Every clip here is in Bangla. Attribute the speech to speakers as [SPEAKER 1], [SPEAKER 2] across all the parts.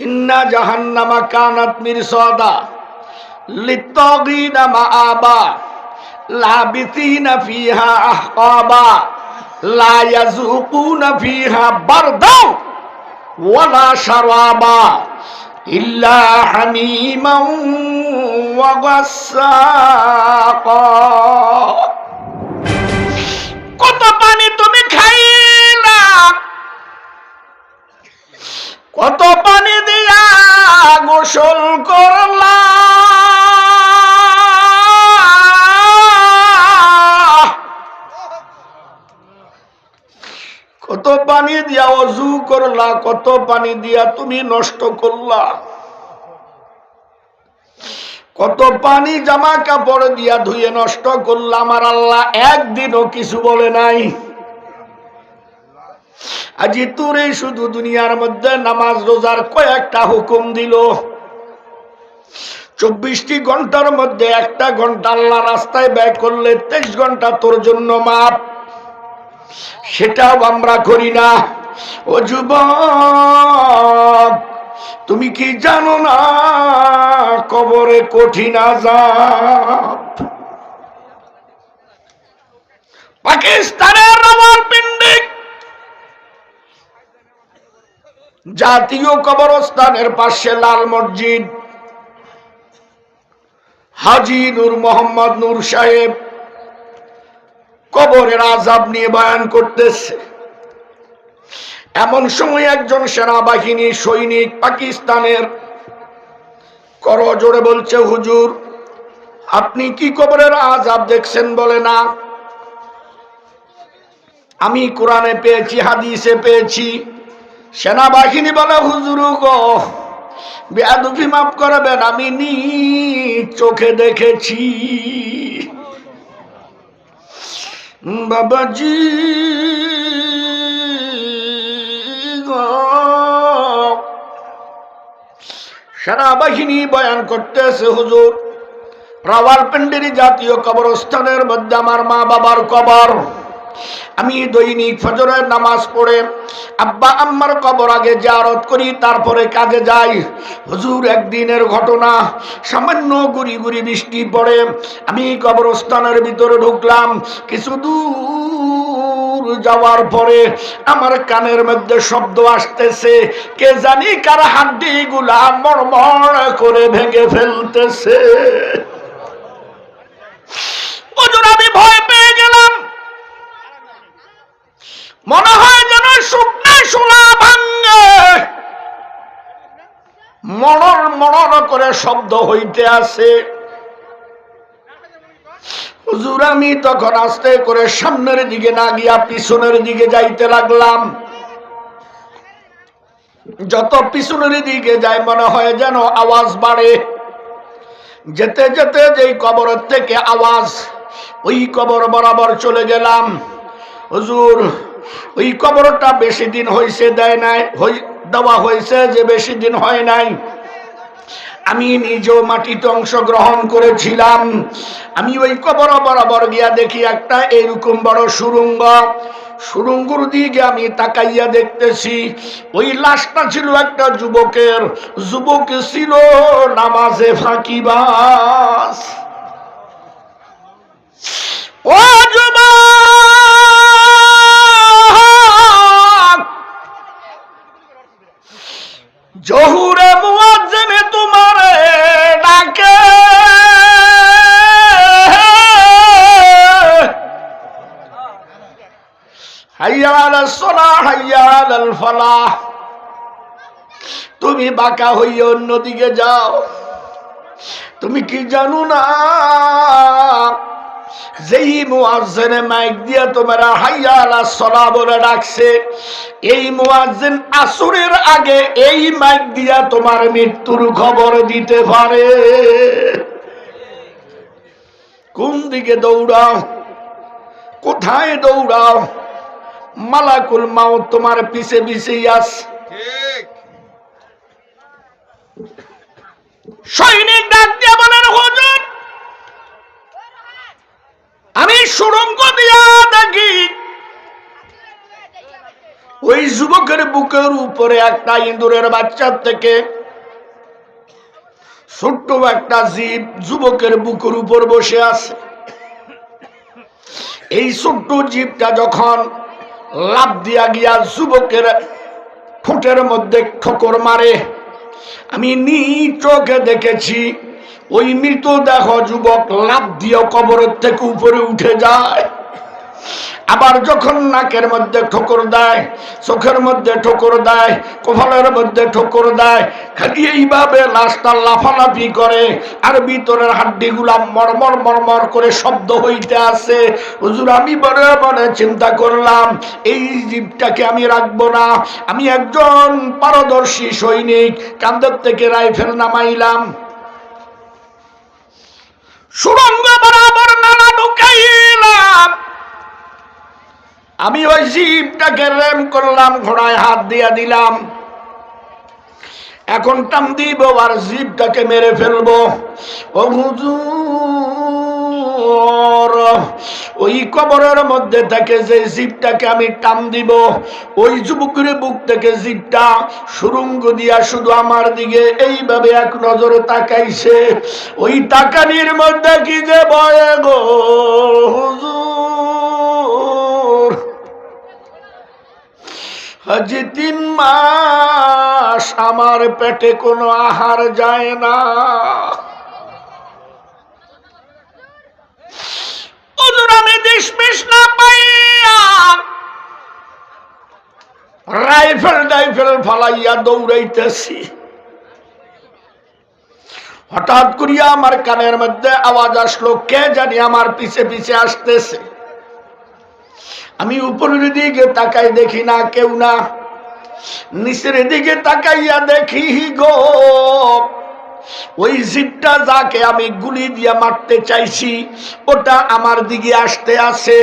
[SPEAKER 1] ইন্না জাহান্নামা কানাত মিরসাদা লিত্তাগিনা মাআবা লাবিসিনা ফিহা আহকাবা লা ইয়াযুকুনা ফিহা বারদাও ওয়ালা শারাবা ইল্লা হামিমান ওয়া গাসসাকা কত কত পানি দিয়া অজু করলা, কত পানি দিয়া তুমি নষ্ট করলা। কত পানি জামা কাপড় দিয়া ধুয়ে নষ্ট করলা, আমার আল্লাহ একদিনও কিছু বলে নাই। আজি তোরে শুধু দুনিয়ার মধ্যে নামাজ রোজার কয়েকটা হুকুম দিল। চব্বিশটি ঘণ্টার মধ্যে একটা ঘণ্টা আল্লাহ রাস্তায় ব্যয় করলে তেইশ ঘণ্টা তোর জন্য মাপ। সেটাও আমরা করি না। ও যুবক, তুমি কি জানো না কবরে কঠিন আজাব পাকিস্তানের জাতীয় কবরস্থানের পাশে লাল মসজিদ। হাজি নূর মোহাম্মদ নূর সাহেব কবরের আজাব নিয়ে বয়ান করতেছে। এমন সময় একজন সেনাবাহিনী সৈনিক পাকিস্তানের কর জোরে বলছে, হুজুর, আপনি কি কবরের আজাব দেখছেন বলে না? আমি কোরআনে পেয়েছি, হাদিসে পেয়েছি। সেনাবাহিনী বলে হুজুর গো বেয়াদুফি মাফ করবেন, আমি নি চোখে দেখেছি। বাবাজি সেনাবাহিনী বয়ান করতেছে, হুজুর। রাওয়ালপিন্ডির জাতীয় কবরস্থানের মধ্যে আমার মা বাবার কবর। আমি দৈনিক ফজরের নামাজ পড়ে আব্বা আম্মার কবর আগে জারত করি, তারপরে কাজে যাই। হুজুর, একদিনের ঘটনা। সামান্য গুড়ি গুড়ি বৃষ্টি পড়ে। আমি কবরস্থানের ভিতরে ঢুকলাম। কিছু দূর যাওয়ার পরে আমার কানের মধ্যে শব্দ আসতেছে। কে জানি কার হাড্ডি গুলা মড়মড় করে ভেঙে ফেলতেছে। হুজুর, আমি ভয় পেয়ে গেলাম। মনে হয় যেন শুকনা শোলা ভাঙ্গে মনর মনর করে শব্দ হইতে আছে হুজুর, আমি তখন আস্তে করে সামনের দিকে না গিয়া পিছনের দিকে যাইতে লাগলাম। যত পিছনের দিকে যায় মনে হয় যেন আওয়াজ বাড়ে। যেতে যেতে যেই কবরের থেকে আওয়াজ, ওই কবর বরাবর চলে গেলাম। হুজুর ওই কবরটা বেশি দিন হয়েছে দেয় নাই দেওয়া হয়েছে যে বেশি দিন হয় নাই। আমি নিজেও মাটিতে অংশগ্রহণ করেছিলাম। আমি ওই কবর বরাবর গিয়া দেখি একটা এরকম বড় সুরঙ্গ। সুরঙ্গুর দিকে আমি তাকাইয়া দেখতেছি, ওই লাশটা ছিল একটা যুবকের। যুবক ছিল নামাজে ফাঁকিবাস ও যুবক! জহুরে মুয়াজ্জিনে তোমারে ডাকে। তুমি বাঁকা হইয়া অন্যদিকে যাও। তুমি কি জানো না? যেই মুয়াজ্জিনে মাইক দিয়া তোমরা হাইয়া আলা সলা বলে ডাকছে এই মুয়াজ্জিন আসরের আগে এই মাইক দিয়া তোমার মৃত্যুর খবর দিতে পারে। কোন দিকে দৌড়াও? কোথায় দৌড়াও? মালাকুল মাও তোমার পিছে পিছে আস।
[SPEAKER 2] ঠিক।
[SPEAKER 1] সৈনিক ডাক দিয়া বলেন হুজুর আমি সুরঙ্গ দিয়া দেখি। ওই যুবকের বুকের উপরে একটা ইঁদুরের বাচ্চার থেকে ছোট্ট একটা জীব যুবকের বুকের উপর বসে আছে। এই ছোট্ট জীবটা যখন লাভ দিয়া গিয়া যুবকের ঠোঁটের মধ্যে ঠোকর মারে, আমি নিজ চোখে দেখেছি ওই মৃত মৃতদেহ যুবক লাভ দিয়ে কবরের থেকে উপরে উঠে যায়। আবার যখন নাকের মধ্যে ঠোকর দেয়, চোখের মধ্যে ঠোকর দেয়, কপালের মধ্যে ঠোকর দেয়, খালি এইভাবে লাশটা লাফালাফি করে আর ভিতরের হাড্ডিগুলা মরমর মরমর করে শব্দ হইতে আছে। হুজুর, আমি বড় বড় চিন্তা করলাম, এই জীবটাকে আমি রাখব না। আমি একজন পারদর্শী সৈনিক, কান্দের থেকে রাইফেল নামাইলাম। সুরঙ্গ বরাবর নানা ঢুকাইলাম। আমি ওই জিপটাকে রেম করলাম, ঘোড়ায় হাত দিয়া দিলাম। এখন টান দিব আর জীবটাকে মেরে ফেলব। ও হুজুর ওই কবরের মধ্যে থেকে যে জীবটাকে আমি টান দিব, ওই যুবকের বুক থেকে জীবটা সুরঙ্গ দিয়া শুধু আমার দিকে এইভাবে এক নজরে তাকাইছে। ওই তাকানির মধ্যে কি যে বয়ে গো, হুজুর। আজ তিন মাস আমার পেটে কোনো আহার যায় না। ওদের আমি ডিসমিস না পাইয়া রাইফেল ডাইফেল ফালাইয়া দৌড়াইতেছি। হঠাৎ করিয়া আমার কানের মধ্যে আওয়াজ আসলো, কে জানি আমার পিছে পিছে আসতেছে। আমি উপরের দিকে তাকাই দেখি না, কেউ না। নিচের দিকে তাকাইয়া দেখি গো। ওই জিপটা যাকে আমি গুলি দিয়ে মারতে চাইছি, ওটা আমার দিকে আসতে আছে।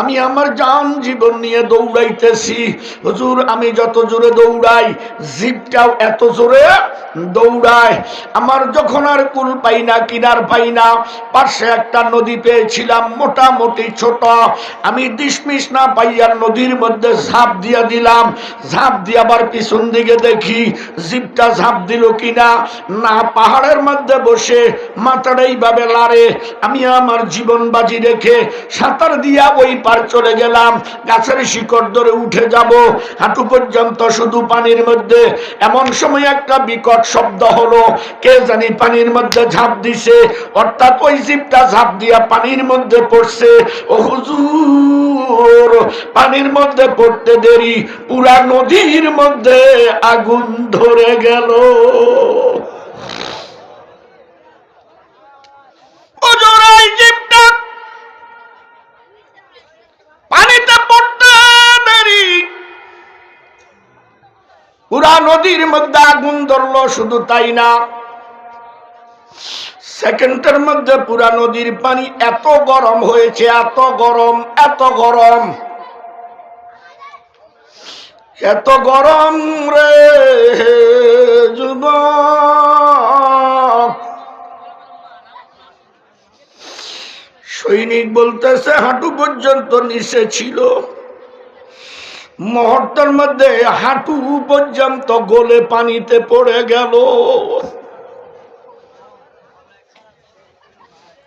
[SPEAKER 1] আমি আমার জান জীবন নিয়ে দৌড়াইতেছি। হুজুর, আমি যত জোরে দৌড়াই, জিপটাও এত জোরে দৌড়ায়। আমার যখন আর কুল পাই না, কিনার পাই না, পাশে একটা নদী পেয়েছিলাম, মোটামুটি ছোট। আমি ডিসমিস না পাইয়ার নদীর মধ্যে ঝাঁপ দিয়া দিলাম। ঝাঁপ দিয়ে আবার পিছন দিকে দেখি, জিপটা ঝাঁপ দিল কিনা? না পাহাড়ের মধ্যে বসে মাথাটা এইভাবে লাড়ে আমি আমার জীবন বাজি রেখে সাঁতার দিয়া ওই পার চলে গেলাম। গাছের শিকড় ধরে উঠে যাব। হাঁটু পর্যন্ত শুধু পানির মধ্যে। এমন সময় একটা বিকট শব্দ হলো। কে জানি পানির মধ্যে ঝাঁপ দিছে। অর্থাৎ ওই জিপটা ঝাঁপ দিয়া পানির মধ্যে পড়ছে। ও হুজুর, পানির মধ্যে পড়তে দেরি। পুরা নদীর মধ্যে আগুন ধরে গেল। নদীর মধ্যে আগুন ধরলো, শুধু তাই না, সেকেন্ডের মধ্যে পুরা নদীর পানি এত গরম হয়েছে, এত গরম এত গরম। এত গরম রে যুবক। সৈনিক বলতেছে, হাঁটু পর্যন্ত নিচে ছিল। মুহূর্তের মধ্যে হাঁটু পর্যন্ত গোলে পানিতে পড়ে গেল।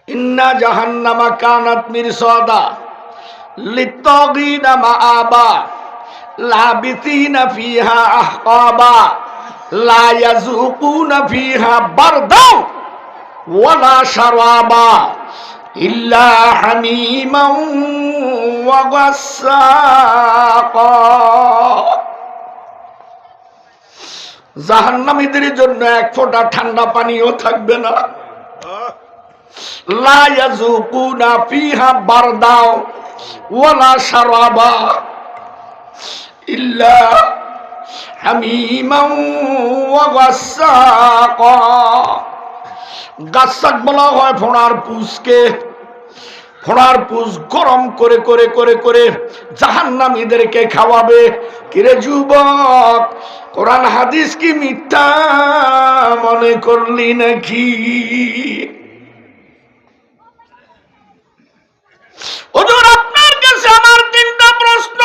[SPEAKER 1] ইন্না জাহান্নামা কানাত মিরসাদা লিত্তাগিনা মাআবা লাবিসিনা ফিহা আহকাবা লা ইয়াযুকুনা ফিহা বারদাও ওয়ালা শারাবা। হামিমান ওয়া গাসসাকা জাহান্নামীদের জন্য এক ফোঁটা ঠান্ডা পানিও থাকবে না। লা ইয়াযুকুনা ফিহা বারদাও ওয়ালা শারাবা। ইল্লা হামিমান ওয়া গাসসাকা গাছাক বলা হয় ফোড়ার পুষকে। ফোড়ার পুজ গরম করে করে করে করে জাহান্নামীদেরকে খাওয়াবে। কিরে যুবক, কোরআন হাদিস কি মিথ্যা মনে করলি নাকি? আপনার কাছে আমার তিনটা প্রশ্ন।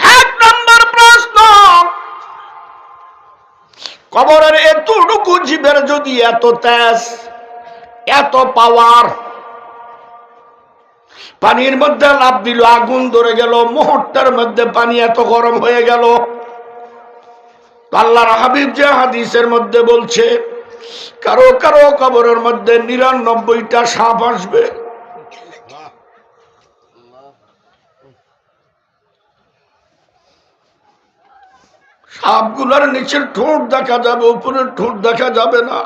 [SPEAKER 1] এক নম্বর প্রশ্ন, কবরের এতটুকু জীবের যদি এত তেজ এত পাওয়ার পানির মধ্যে লাভ দিল, আগুন ধরে গেল, মুহূর্তের মধ্যে পানি এত গরম হয়ে গেল। আল্লাহর হাবিব যে হাদিসের মধ্যে বলছে, কারও কারও কবরের মধ্যে নিরানব্বইটা সাপ আসবে। সাপগুলার নিচের ঠোঁট দেখা যাবে, উপরের ঠোঁট দেখা যাবে না।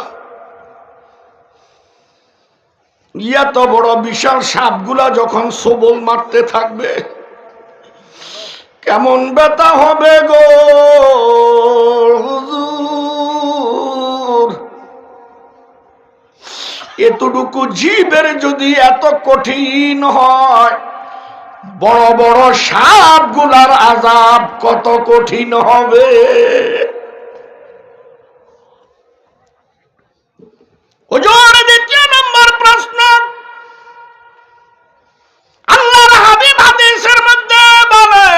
[SPEAKER 1] এত বড় বিশাল সাপগুলা যখন সবল মারতে থাকবে, কেমন ব্যথা হবে গো এতটুকু জীবের যদি এত কঠিন হয়, বড় বড় সাপগুলার আজাব কত কঠিন হবে? হুজুর! প্রশ্ন। আল্লাহর হাবিব হাদিসের মধ্যে বলে,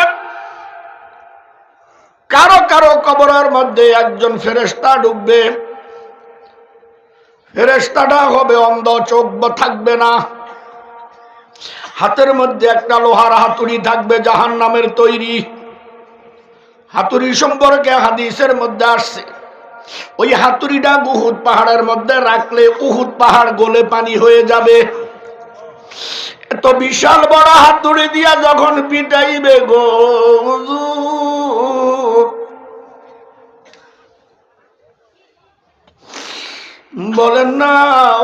[SPEAKER 1] কারও কারও কবরের মধ্যে একজন ফেরেশতা ঢুকবে। ফেরেশতাটা হবে অন্ধ, চোখ থাকবে না। হাতের মধ্যে একটা লোহার হাতুড়ি থাকবে জাহান নামের তৈরি। হাতুড়ি সম্পর্কে হাদিসের মধ্যে আসছে। ওই হাতুড়িটা উহুদ পাহাড়ের মধ্যে রাখলে উহুদ পাহাড় গলে পানি হয়ে যাবে। এত বিশাল বড় হাতুড়ি দিয়া যখন পিটাইবে গো বলেন না,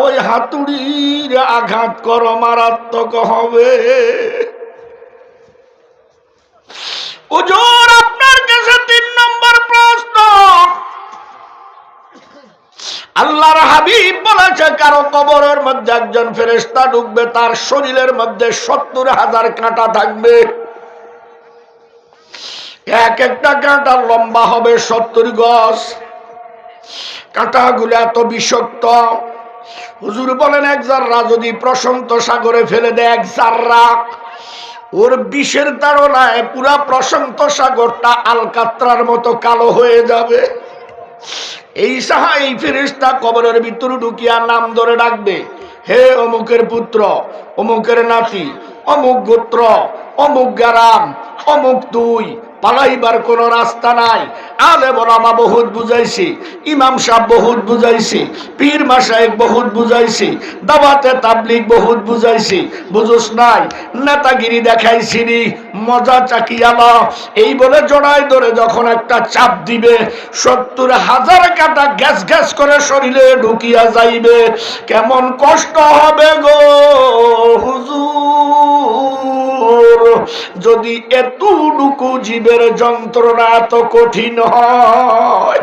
[SPEAKER 1] ওই হাতুড়ির আঘাত কর, মারাত্মক হবে। হুজুর, আপনার কাছে তিন নম্বর প্রশ্ন। আল্লাহর হাবিব বলেছে, কারও কবরের মধ্যে একজন ফেরেস্তা ঢুকবে, তার শরীরের মধ্যে সত্তর হাজার কাঁটা থাকবে। এক একটা কাঁটা লম্বা হবে সত্তর গজ। কাঁটাগুলো এত বিষাক্ত। হুজুর বলেন, এক জাররা যদি প্রশান্ত সাগরে ফেলে দেয়, এক জাররা। ওর বিষের তাড়নায় পুরা প্রশান্ত সাগরটা আলকাত্রার মতো কালো হয়ে যাবে। এই সাহা এই ফেরিস্তা কবরের ভিতরে ঢুকিয়া নাম ধরে ডাকবে, হে অমুকের পুত্র, অমুকের নাতি, অমুক গোত্র, অমুক গ্রাম, অমুক তুই পালাইবার কোন রাস্তা নাই। আলে বলামা বহুত বুঝাইছি, ইমাম সাহেব বহুত বুঝাইছি, পীর মাসায়েক বহুত বুঝাইছি দাবাতে তাবলিগ বহুত বুঝাইছি। বুঝুস নাই, নেতাগিরি দেখাইছি নি, মজা চাকিয়ালা এই বলে জড়াই ধরে যখন একটা চাপ দিবে, সত্তর হাজার কাটা গ্যাস গ্যাস করে শরীরে ঢুকিয়া যাইবে। কেমন কষ্ট হবে গো হুজুর। যদি এতটুকু জীবের যন্ত্রণা এত কঠিন হয়